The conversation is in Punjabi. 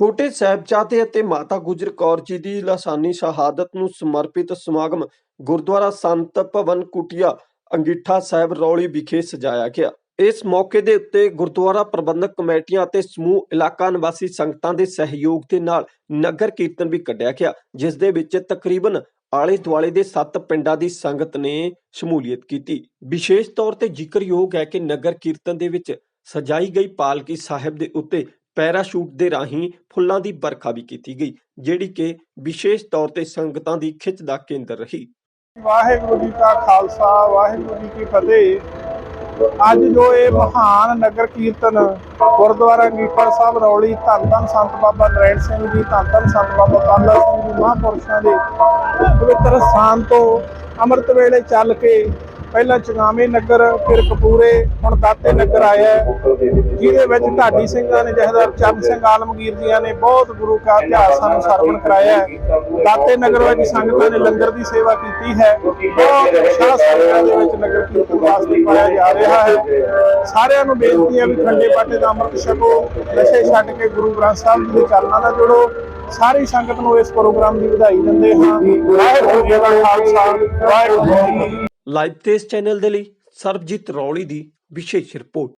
ਛੋਟੇ ਸਾਹਿਬਜ਼ਾਦੇ ਅਤੇ ਮਾਤਾ ਗੁਜਰ ਕੌਰ ਜੀ ਦੀ ਲਾਸਾਨੀ ਸ਼ਹਾਦਤ ਨੂੰ ਸਮਰਪਿਤ ਸਮਾਗਮ ਗੁਰਦੁਆਰਾ ਸੰਤ ਭਵਨ ਕੁਟਿਆ ਅੰਗੀਠਾ ਸਾਹਿਬ ਰੌਲੀ ਵਿਖੇ ਸਜਾਇਆ ਗਿਆ। ਇਸ ਮੌਕੇ ਦੇ ਉੱਤੇ ਗੁਰਦੁਆਰਾ ਪ੍ਰਬੰਧਕ ਕਮੇਟੀਆਂ ਅਤੇ ਸਮੂਹ ਇਲਾਕਾ ਨਿਵਾਸੀ ਸੰਗਤਾਂ ਦੇ ਸਹਿਯੋਗ ਦੇ ਨਾਲ ਨਗਰ ਕੀਰਤਨ ਵੀ ਕੱਢਿਆ ਗਿਆ, ਜਿਸ ਦੇ ਵਿੱਚ ਤਕਰੀਬਨ ਆਲੇ ਦੁਆਲੇ ਦੇ 7 ਪਿੰਡਾਂ ਦੀ ਸੰਗਤ ਨੇ ਸ਼ਮੂਲੀਅਤ ਕੀਤੀ। ਵਿਸ਼ੇਸ਼ ਤੌਰ ਤੇ ਜ਼ਿਕਰਯੋਗ ਹੈ ਕਿ ਨਗਰ ਕੀਰਤਨ ਦੇ ਵਿੱਚ ਸਜਾਈ ਗਈ ਪਾਲਕੀ ਸਾਹਿਬ ਦੇ ਉੱਤੇ ਪੈਰਾਸ਼ੂਟ ਦੇ ਰਾਹੀਂ ਫੁੱਲਾਂ ਦੀ ਵਰਖਾ ਵੀ ਕੀਤੀ ਗਈ, ਜਿਹੜੀ ਕਿ ਵਿਸ਼ੇਸ਼ ਤੌਰ ਤੇ ਸੰਗਤਾਂ ਦੀ ਖਿੱਚ ਦਾ ਕੇਂਦਰ ਰਹੀ। ਵਾਹਿਗੁਰੂ ਜੀ ਕਾ ਖਾਲਸਾ, ਵਾਹਿਗੁਰੂ ਜੀ ਕੀ ਫਤਿਹ। ਅੱਜ ਜੋ ਇਹ ਮਹਾਨ ਨਗਰ ਕੀਰਤਨ ਗੁਰਦੁਆਰਾ ਅੰਗੀਠਾ ਸਾਹਿਬ ਰੌਲੀ ਧੰਨ ਧੰਨ ਸੰਤ ਬਾਬਾ ਨਰੈਣ ਸਿੰਘ ਜੀ, ਧੰਨ ਧੰਨ ਸੰਤ ਬਾਬਾ ਤਾਲਾ ਸਿੰਘ ਜੀ ਮਹਾਂਪੁਰਸ਼ਾਂ ਦੇ ਪਵਿੱਤਰ ਸਥਾਨ ਤੋਂ ਅੰਮ੍ਰਿਤ ਵੇਲੇ ਚੱਲ ਕੇ ਪਹਿਲਾਂ ਚਗਾਵੇਂ ਨਗਰ, ਫਿਰ ਕਪੂਰੇ, ਹੁਣ ਦਾਤੇ ਨਗਰ ਆਇਆ ਜਿਹਦੇ ਵਿੱਚ ਢਾਡੀ ਸਿੰਘਾਂ ਨੇ, ਜਹਦਰ ਚਰਨ ਸਿੰਘ ਆਲਮਗੀਰ ਜੀਆਂ ਨੇ ਬਹੁਤ ਗੁਰੂ ਕਾ ਇਤਿਹਾਸ ਸਾਨੂੰ ਸਰਵਣ ਕਰਾਇਆ ਹੈ। ਦਾਤੇ ਨਗਰ ਵਿੱਚ ਸੰਗਤਾਂ ਨੇ ਲੰਗਰ ਦੀ ਸੇਵਾ ਕੀਤੀ ਹੈ। ਬਹੁਤ ਉਤਸ਼ਾਹ ਸੰਗਤਾਂ ਦੇ ਵਿੱਚ ਨਗਰ ਕੀਰਤਨ ਵਾਸਤੇ ਪਾਇਆ ਜਾ ਰਿਹਾ ਹੈ। ਸਾਰਿਆਂ ਨੂੰ ਬੇਨਤੀ ਹੈ ਵੀ ਖੰਡੇ ਪਾਟੇ ਦਾ ਅੰਮ੍ਰਿਤ ਛਕੋ, ਨਸ਼ੇ ਛੱਡ ਕੇ ਗੁਰੂ ਗ੍ਰੰਥ ਸਾਹਿਬ ਜੀ ਦੇ ਚਰਨਾਂ ਨਾਲ ਜੁੜੋ। ਸਾਰੀ ਸੰਗਤ ਨੂੰ ਇਸ ਪ੍ਰੋਗਰਾਮ ਦੀ ਵਧਾਈ ਦਿੰਦੇ ਹਾਂ। ਵਾਹਿਗੁਰੂ ਜੀ ਕਾ ਖਾਲਸਾ, ਵਾਹਿਗੁਰੂ ਜੀ ਲਾਈਵ ਤੇਜ਼ ਚੈਨਲ ਦੇ ਲਈ ਸਰਬਜੀਤ ਰੌਲੀ ਦੀ ਵਿਸ਼ੇਸ਼ ਰਿਪੋਰਟ।